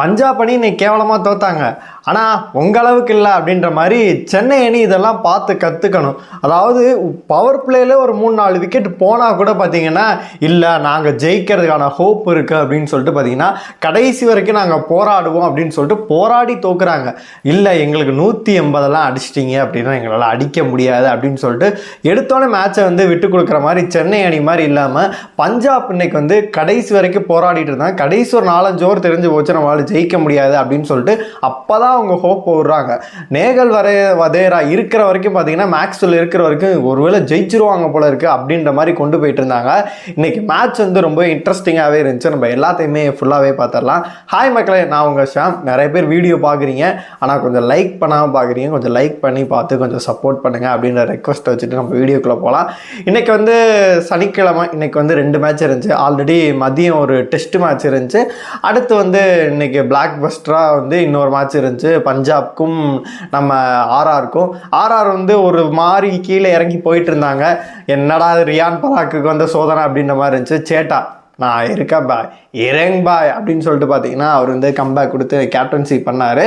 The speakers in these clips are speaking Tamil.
பஞ்சாப் அணி இன்னைக்கு கேவலமாக தோத்தாங்க. ஆனால் உங்கள் அளவுக்கு இல்லை அப்படின்ற மாதிரி சென்னை அணி இதெல்லாம் பார்த்து கற்றுக்கணும் அதாவது பவர் பிளேயில் ஒரு மூணு நாலு விக்கெட் போனால் கூட பார்த்தீங்கன்னா இல்லை நாங்கள் ஜெயிக்கிறதுக்கான ஹோப் இருக்குது அப்படின்னு சொல்லிட்டு பார்த்தீங்கன்னா கடைசி வரைக்கும் நாங்கள் போராடுவோம் அப்படின்னு சொல்லிட்டு போராடி தோக்குறாங்க. இல்லை எங்களுக்கு நூற்றி எண்பதெல்லாம் அடிச்சிட்டிங்க அப்படின்னா எங்களால் அடிக்க முடியாது அப்படின்னு சொல்லிட்டு எடுத்தோடனே மேட்சை வந்து விட்டு கொடுக்குற மாதிரி சென்னை அணி மாதிரி இல்லாமல் பஞ்சாப் இன்னைக்கு வந்து கடைசி வரைக்கும் போராடிட்டு இருந்தாங்க. கடைசி ஒரு நாலஞ்சு ஓவர் தெரிஞ்சு போச்சு நம்மளால் ஜெயிக்க முடியாது அப்படின்னு சொல்லிட்டு அப்போ தான் அவங்க ஹோப் போடுறாங்க. நேகல் வரை வதேரா இருக்கிற வரைக்கும் பார்த்தீங்கன்னா மேக்ஸ்வெல் இருக்கிற வரைக்கும் ஒருவேளை ஜெயிச்சிருவாங்க போல இருக்குது அப்படின்ற மாதிரி கொண்டு போயிட்டு இருந்தாங்க. இன்றைக்கி மேட்ச் வந்து ரொம்ப இன்ட்ரெஸ்டிங்காகவே இருந்துச்சு. நம்ம எல்லாத்தையுமே ஃபுல்லாகவே பார்த்துடலாம் ஹாய் மக்களே நான் உங்கள் ஷாம். நிறைய பேர் வீடியோ பார்க்குறீங்க ஆனால் கொஞ்சம் லைக் பண்ணாமல் பார்க்குறீங்க கொஞ்சம் லைக் பண்ணி பார்த்து கொஞ்சம் சப்போர்ட் பண்ணுங்கள் அப்படின்ற ரெக்வஸ்ட்டை வச்சுட்டு நம்ம வீடியோக்குள்ளே போகலாம் இன்றைக்கி வந்து சனிக்கிழமை. இன்னைக்கு வந்து ரெண்டு மேட்ச் இருந்துச்சு. ஆல்ரெடி மதியம் ஒரு டெஸ்ட் மேட்ச் இருந்துச்சு. அடுத்து வந்து இன்றைக்கி பிளாக் பஸ்டராக வந்து இன்னொரு மேட்ச் இருந்துச்சு. பஞ்சாப்க்கும் நம்ம ஆர்ஆருக்கும் ஆர்ஆர் வந்து ஒரு மாதிரி கீழே இறங்கி போயிட்டு இருந்தாங்க. என்னடா ரியான் பராக்குக்கு வந்து சோதனை அப்படின்ற மாதிரி இருந்துச்சு. சேட்டா. நான் இருக்கேன் பாய் இறங் பாய் அப்படின்னு சொல்லிட்டு பார்த்தீங்கன்னா அவர் வந்து கம்பேக் கொடுத்து கேப்டன்சி பண்ணார்.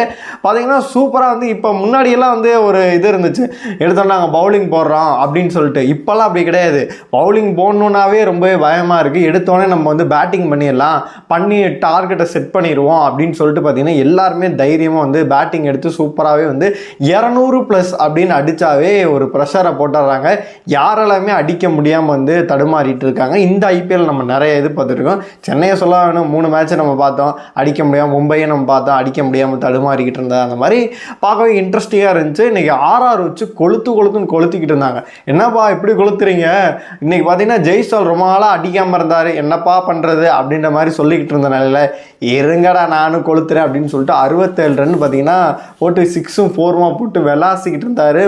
பார்த்தீங்கன்னா சூப்பராக வந்து இப்போ முன்னாடியெல்லாம் வந்து ஒரு இது இருந்துச்சு. எடுத்தோம் நாங்கள் பவுலிங் போடுறோம் அப்படின்னு சொல்லிட்டு. இப்போல்லாம் அப்படி கிடையாது. பவுலிங் போடணுன்னாவே ரொம்பவே பயமாக இருக்குது எடுத்தோடனே நம்ம வந்து பேட்டிங் பண்ணிடலாம். பண்ணி டார்கெட்டை செட் பண்ணிடுவோம் அப்படின்னு சொல்லிட்டு பார்த்தீங்கன்னா எல்லாருமே தைரியமாக வந்து பேட்டிங் எடுத்து சூப்பராகவே வந்து இரநூறு ப்ளஸ் அப்படின்னு அடித்தாவே ஒரு ப்ரெஷரை போட்டுடுறாங்க. யாராலுமே அடிக்க முடியாமல் வந்து தடுமாறிட்டு இருக்காங்க. இந்த ஐபிஎல் நம்ம நிறைய இது பார்த்துட்ருக்கோம் சென்னையை சொல்ல வேணும்? மூணு மேட்ச்சை நம்ம பார்த்தோம். அடிக்க முடியாமல் மும்பையை நம்ம பார்த்தோம். அடிக்க முடியாமல் தடுமாறிக்கிட்டு இருந்தா அந்த மாதிரி பார்க்கவே இன்ட்ரெஸ்டிங்காக இருந்துச்சு. இன்றைக்கி ஆர்ஆர் வச்சு கொளுத்து கொளுத்துன்னு கொளுத்திக்கிட்டு இருந்தாங்க. என்னப்பா இப்படி கொளுத்துறீங்க? இன்றைக்கி பார்த்தீங்கன்னா ஜெய்சால் ரொம்ப நாளாக அடிக்காமல் இருந்தார். என்னப்பா பண்ணுறது அப்படின்ற மாதிரி சொல்லிக்கிட்டு இருந்த நிலையில் இருங்கடா நானும் கொளுத்துறேன் அப்படின்னு சொல்லிட்டு அறுபத்தேழு ரன் பார்த்தீங்கன்னா போட்டு சிக்ஸும் ஃபோருமா போட்டு விளாசிக்கிட்டு இருந்தார்.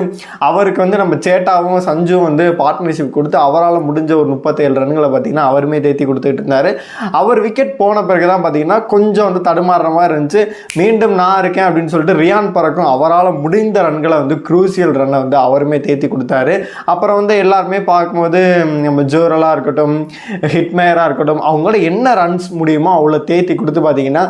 அவருக்கு வந்து நம்ம சேட்டாவும் சஞ்சும் வந்து பார்ட்னர்ஷிப் கொடுத்து அவரால் முடிஞ்ச ஒரு முப்பத்தேழு ரன்களை பார்த்தீங்கன்னா அவருமே தேத்தி கொடுத்துட்டு இருந்தார் அவர் விக்கெட் போன பிறகு தான் பார்த்தீங்கன்னா கொஞ்சம் வந்து தடுமாறுற மாதிரி இருந்துச்சு. மீண்டும் நான் இருக்கேன் அப்படின்னு சொல்லிட்டு ரியான் பறக்கும் அவரால் முடிந்த ரன்களை வந்து குரூசியல் ரன்னை வந்து அவருமே தேத்தி கொடுத்தாரு. அப்புறம் வந்து எல்லாருமே பார்க்கும்போது நம்ம ஜோரலாக இருக்கட்டும் ஹிட்மேயராக இருக்கட்டும் அவங்களோட என்ன ரன்ஸ் முடியுமோ அவ்வளோ தேத்தி கொடுத்து பார்த்தீங்கன்னா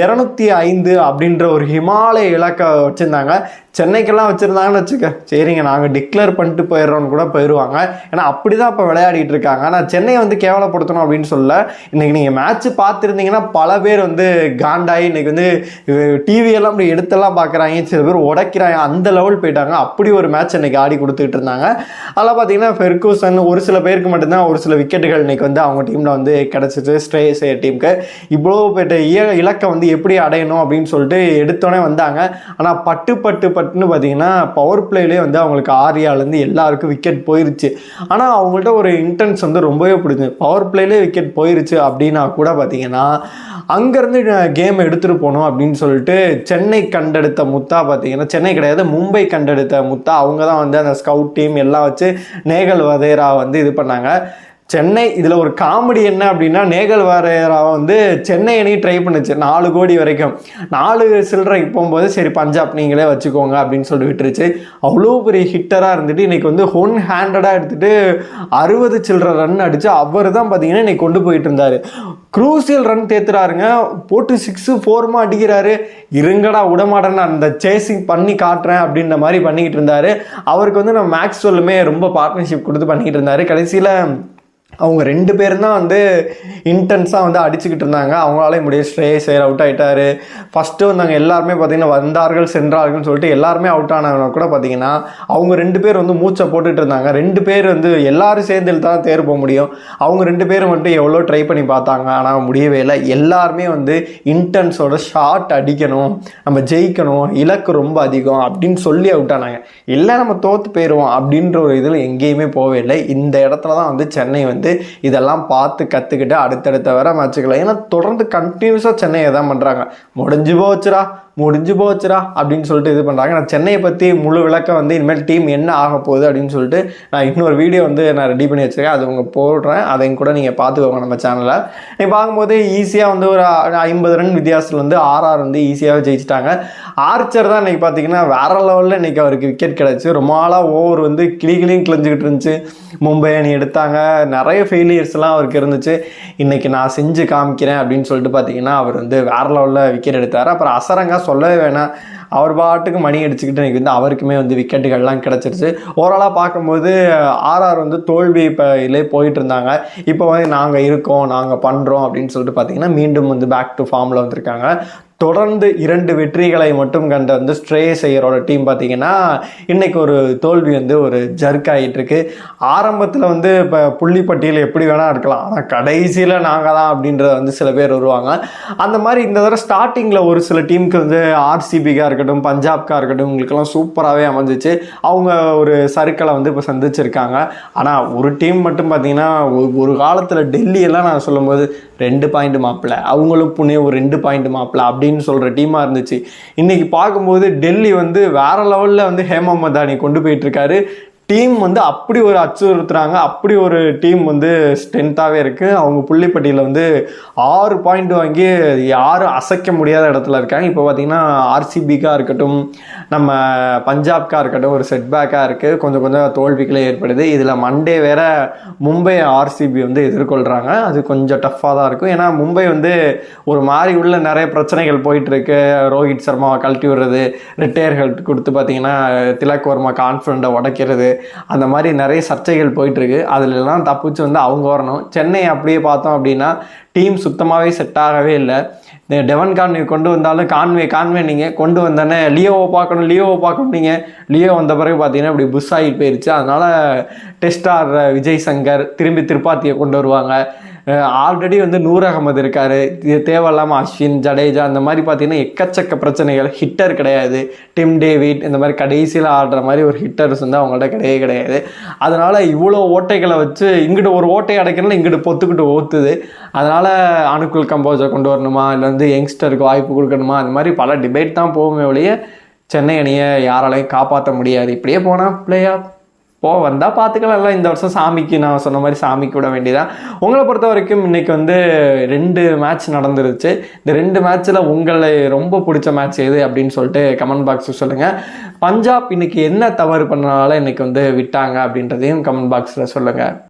இரநூத்தி ஐந்து அப்படின்ற ஒரு ஹிமாலய இலக்கை வச்சுருந்தாங்க. சென்னைக்கெல்லாம் வச்சுருந்தாங்கன்னு வச்சுக்க சரிங்க நாங்கள் டிக்ளேர் பண்ணிட்டு போயிடுறோம்னு கூட போயிடுவாங்க ஏன்னா அப்படி தான் இப்போ விளையாடிட்டு இருக்காங்க. ஆனால் சென்னையை வந்து கேவலப்படுத்தணும் அப்படின்னு சொல்ல இன்னைக்கு நீங்கள் மேட்ச்சு பார்த்துருந்தீங்கன்னா பல பேர் வந்து காண்டாயி இன்னைக்கு வந்து டிவியெல்லாம் அப்படி எடுத்தெல்லாம் பார்க்குறாங்க சில பேர் உடைக்கிறாங்க. அந்த லெவல் போயிட்டாங்க. அப்படி ஒரு மேட்ச் இன்னைக்கு ஆடி கொடுத்துக்கிட்டு இருந்தாங்க. அதெல்லாம் பார்த்தீங்கன்னா ஃபெர்கூசன் ஒரு சில பேருக்கு மட்டும்தான் ஒரு சில விக்கெட்டுகள் இன்னைக்கு வந்து அவங்க டீமில் வந்து கிடச்சிச்சு ஸ்ட்ரேஸ் டீமுக்கு இவ்வளோ பெற்ற இய இலக்கை வந்து எப்படி அடையணும் அப்படின்னு சொல்லிட்டு எடுத்தோடனே வந்தாங்க. ஆனால் பட்டு பட்டு பட்டுன்னு பார்த்தீங்கன்னா பவர் பிளேலேயே வந்து அவங்களுக்கு ஆரியாலேருந்து எல்லாருக்கும் விக்கெட் போயிருச்சு. ஆனால் அவங்கள்ட்ட ஒரு இன்டென்ஸ் வந்து ரொம்பவே பிடிச்சி பவர் பிளேலே விக்கெட் போய் போயிருச்சு அப்படின்னா கூட பார்த்தீங்கன்னா அங்கேருந்து கேம் எடுத்துகிட்டு போனோம் அப்படின்னு சொல்லிட்டு சென்னை கண்டெடுத்த முத்தா பார்த்தீங்கன்னா சென்னை கிடையாது மும்பை கண்டெடுத்த முத்தா அவங்க தான் வந்து அந்த ஸ்கவுட் டீம் எல்லாம் வச்சு நேகல் வதேரா வந்து இது பண்ணாங்க. சென்னை இதில் ஒரு காமெடி என்ன அப்படின்னா நேகல் வாரேரா வந்து சென்னை அணி ட்ரை பண்ணுச்சு நாலு கோடி வரைக்கும். நாலு சில்லறைக்கு போகும்போது சரி பஞ்சாப் நீங்களே வச்சுக்கோங்க அப்படின்னு சொல்லிட்டு விட்டுருச்சு. அவ்வளோ பெரிய ஹிட்டராக இருந்துட்டு இன்றைக்கி வந்து ஒன் ஹேண்டடாக எடுத்துகிட்டு அறுபது சில்லற ரன் அடித்து அவர் தான் பார்த்தீங்கன்னா இன்றைக்கி கொண்டு போயிட்டு இருந்தார். க்ரூசியல் ரன் தேத்துறாருங்க. போட்டு சிக்ஸு ஃபோருமா அடிக்கிறாரு. இருங்கடா விடமாட்டேன்னு அந்த சேசிங் பண்ணி காட்டுறேன் அப்படின்ற மாதிரி பண்ணிக்கிட்டு இருந்தார். அவருக்கு வந்து நம்ம மேக்ஸ்வெல்லுமே ரொம்ப பார்ட்னர்ஷிப் கொடுத்து பண்ணிக்கிட்டு இருந்தார். கடைசியில் அவங்க ரெண்டு பேரும் தான் வந்து இன்டென்ஸாக வந்து அடிச்சுக்கிட்டு இருந்தாங்க. அவங்களாலே முடிய ஸ்ட்ரேஸ் அவுட் ஆகிட்டாரு ஃபஸ்ட்டு வந்தாங்க எல்லாருமே பார்த்தீங்கன்னா வந்தார்கள் சென்றார்கள்னு சொல்லிட்டு எல்லாருமே அவுட் ஆனவங்க கூட பார்த்தீங்கன்னா அவங்க ரெண்டு பேர் வந்து மூச்சை போட்டுட்டு இருந்தாங்க. ரெண்டு பேர் வந்து எல்லாரும் சேர்ந்து தான் தேர் போக முடியும். அவங்க ரெண்டு பேரும் மட்டும் எவ்வளோ ட்ரை பண்ணி பார்த்தாங்க. ஆனால் முடியவே இல்லை. எல்லாருமே வந்து இன்டென்ஸோட ஷார்ட் அடிக்கணும். நம்ம ஜெயிக்கணும். இலக்கு ரொம்ப அதிகம் அப்படின்னு சொல்லி அவுட் ஆனாங்க. இல்லை நம்ம தோற்று போயிடுவோம் அப்படின்ற ஒரு இதில் எங்கேயுமே போவே இல்லை. இந்த இடத்துல தான் வந்து சென்னை வந்து இதெல்லாம் பார்த்து கற்றுக்கிட்டு அடுத்தடுத்த வர மேட்சுக்கலாம் ஏன்னா தொடர்ந்து கண்டினியூஸாக சென்னையை தான் பண்ணுறாங்க முடிஞ்சு போச்சுடா. முடிஞ்சு போச்சுடா அப்படின்னு சொல்லிட்டு இது பண்ணுறாங்க நான் சென்னையை பற்றி முழு விளக்கம் வந்து இனிமேல் டீம் என்ன ஆக போகுது அப்படின்னு சொல்லிட்டு நான் இன்னொரு வீடியோ வந்து நான் ரெடி பண்ணி வச்சுருக்கேன். அது உங்கள் போடுறேன். அதையும் கூட நீங்கள் பார்த்துக்கோங்க நம்ம சேனலில் நீங்கள் பார்க்கும்போது ஈஸியாக வந்து ஒரு ஐம்பது ரன் வித்தியாசத்தில் வந்து ஆர்ஆர் வந்து ஈஸியாகவே ஜெயிச்சிட்டாங்க. ஆர்ச்சர் தான் இன்றைக்கி பார்த்தீங்கன்னா வேற லெவலில் இன்றைக்கி அவருக்கு விக்கெட் கிடச்சி. ரொம்ப நாளாக ஓவர் வந்து கிளி கிளியும் கிழிஞ்சிக்கிட்டு இருந்துச்சு. மும்பை அணி எடுத்தாங்க. நிறைய ஃபெயிலியர்ஸ்லாம் அவருக்கு இருந்துச்சு. இன்றைக்கி நான் செஞ்சு காமிக்கிறேன் அப்படின்னு சொல்லிட்டு பார்த்தீங்கன்னா அவர் வந்து வேறு லெவலில் விக்கெட் எடுத்தார். அப்புறம் அசரங்கா சொல்லவே வேணாம். அவர் பாட்டுக்கு மணி அடிச்சுக்கிட்டு எனக்கு வந்து அவருக்குமே வந்து விக்கெட்டுகள்லாம் கிடச்சிருச்சு. ஓவராலாக பார்க்கும்போது ஆர்ஆர் வந்து தோல்வி இப்போ இதிலே போயிட்டு இருந்தாங்க இப்போ வந்து நாங்கள் இருக்கோம் நாங்கள் பண்ணுறோம் அப்படின்னு சொல்லிட்டு பார்த்தீங்கன்னா மீண்டும் வந்து பேக் டு ஃபார்மில் வந்திருக்காங்க. தொடர்ந்து இரண்டு வெற்றிகளை மட்டும் கண்ட வந்து ஸ்ட்ரேயஸ் ஐயரோட டீம் பார்த்தீங்கன்னா இன்னைக்கு ஒரு தோல்வி வந்து ஒரு ஜர்க் ஆகிட்டு இருக்கு ஆரம்பத்தில் வந்து இப்போ புள்ளிப்பட்டியல் எப்படி வேணால் இருக்கலாம். ஆனால் கடைசியில் நாங்கள் தான் அப்படின்றத வந்து சில பேர் வருவாங்க. அந்த மாதிரி இந்த தடவை ஸ்டார்டிங்கில் ஒரு சில டீமுக்கு வந்து ஆர்சிபிக்காக இருக்கட்டும் பஞ்சாப்காக இருக்கட்டும் உங்களுக்கெல்லாம் சூப்பராகவே அமைஞ்சிச்சு. அவங்க ஒரு சருக்களை வந்து இப்போ சந்திச்சிருக்காங்க. ஆனால் ஒரு டீம் மட்டும் பார்த்தீங்கன்னா ஒரு- ஒரு காலத்தில் டெல்லியெல்லாம் நான் சொல்லும்போது ரெண்டு பாயிண்ட் மாப்பிள்ள அவங்களும் புனே ஒரு ரெண்டு பாயிண்ட் மாப்பிள்ள அப்படின்னு சொல்கிற டீமாக இருந்துச்சு. இன்னைக்கு பார்க்கும்போது டெல்லி வந்து வேற லெவலில் வந்து ஹேமா மதானி கொண்டு போயிட்டு இருக்காரு. டீம் வந்து அப்படி ஒரு அச்சுறுத்துறாங்க அப்படி ஒரு டீம் வந்து ஸ்ட்ரென்த்தாகவே இருக்குது அவங்க புள்ளிப்பட்டியில் வந்து ஆறு பாயிண்ட் வாங்கி யாரும் அசைக்க முடியாத இடத்துல இருக்காங்க. இப்போ பார்த்தீங்கன்னா ஆர்சிபிக்காக இருக்கட்டும் நம்ம பஞ்சாப்காக இருக்கட்டும் ஒரு செட்பேக்காக இருக்குது கொஞ்சம் கொஞ்சம் தோல்விகளே ஏற்படுது. இதில் மண்டே வேற மும்பை ஆர்சிபி வந்து எதிர்கொள்கிறாங்க அது கொஞ்சம் டஃப்பாக தான் இருக்கும். ஏன்னா மும்பை வந்து ஒரு மாதிரி உள்ள நிறைய பிரச்சனைகள் போயிட்டுருக்கு. ரோஹித் சர்மாவை கழட்டி விடுறது ரிட்டையர்கள் கொடுத்து பார்த்தீங்கன்னா திலக் வர்மா கான்ஃபிடண்ட்டை உடைக்கிறது அந்த மாதிரி நிறைய சர்ச்சைகள் போயிட்டுருக்கு. அதிலெல்லாம் தப்பிச்சு வந்து அவங்க வரணும். சென்னை அப்படியே பார்த்தோம் அப்படின்னா டீம் சுத்தமாகவே செட் ஆகவே இல்லை. இந்த டெவன் கான்வே கொண்டு வந்தாலும் கான்வே கான்வே நீங்கள் கொண்டு வந்தோடனே லியோவை பார்க்கணும் லியோவை பார்க்கணும் நீங்கள் லியோ வந்த பிறகு பார்த்தீங்கன்னா இப்படி புஷ் ஆகிட்டு போயிருச்சு. அதனால் டெஸ்ட் ஆடுற விஜய் சங்கர் திரும்பி திருப்பாத்தியை கொண்டு வருவாங்க. ஆல்ரெடி வந்து நூர் அகமது இருக்கார். இது தேவையில்லாமல் அஸ்வின் ஜடேஜா அந்த மாதிரி பார்த்தீங்கன்னா எக்கச்சக்க பிரச்சனைகள். ஹிட்டர் கிடையாது. டிம் டேவிட் இந்த மாதிரி கடைசியில் ஆடுற மாதிரி ஒரு ஹிட்டர்ஸ் வந்து அவங்கள்ட்ட கிடையவே கிடையாது. அதனால் இவ்வளோ ஓட்டைகளை வச்சு இங்கிட்டு ஒரு ஓட்டை அடைக்கணும்னா இங்கிட்டு பொத்துக்கிட்டு ஓத்துது. அதனால் அணுக்குள் கம்போஜை கொண்டு வரணுமா? இல்லை வந்து யங்ஸ்டருக்கு வாய்ப்பு கொடுக்கணுமா? அந்த மாதிரி பல டிபேட் தான் போகுமே ஒழிய சென்னை அணியை யாராலையும் காப்பாற்ற முடியாது. இப்படியே போனால் பிளேயா போ வந்தால் பார்த்துக்கலாம் எல்லாம் இந்த வருஷம் சாமிக்கு நான் சொன்ன மாதிரி சாமிக்கு விட வேண்டியதான் உங்களை பொறுத்த வரைக்கும் இன்னைக்கு வந்து ரெண்டு மேட்ச் நடந்துருச்சு. இந்த ரெண்டு மேட்ச்சில் உங்களை ரொம்ப பிடிச்ச மேட்ச் எது அப்படின்னு சொல்லிட்டு கமெண்ட் பாக்ஸில் சொல்லுங்கள் பஞ்சாப் இன்னைக்கு என்ன தவறு பண்ணனால இன்னைக்கு வந்து விட்டாங்க அப்படின்றதையும் கமெண்ட் பாக்ஸில் சொல்லுங்கள்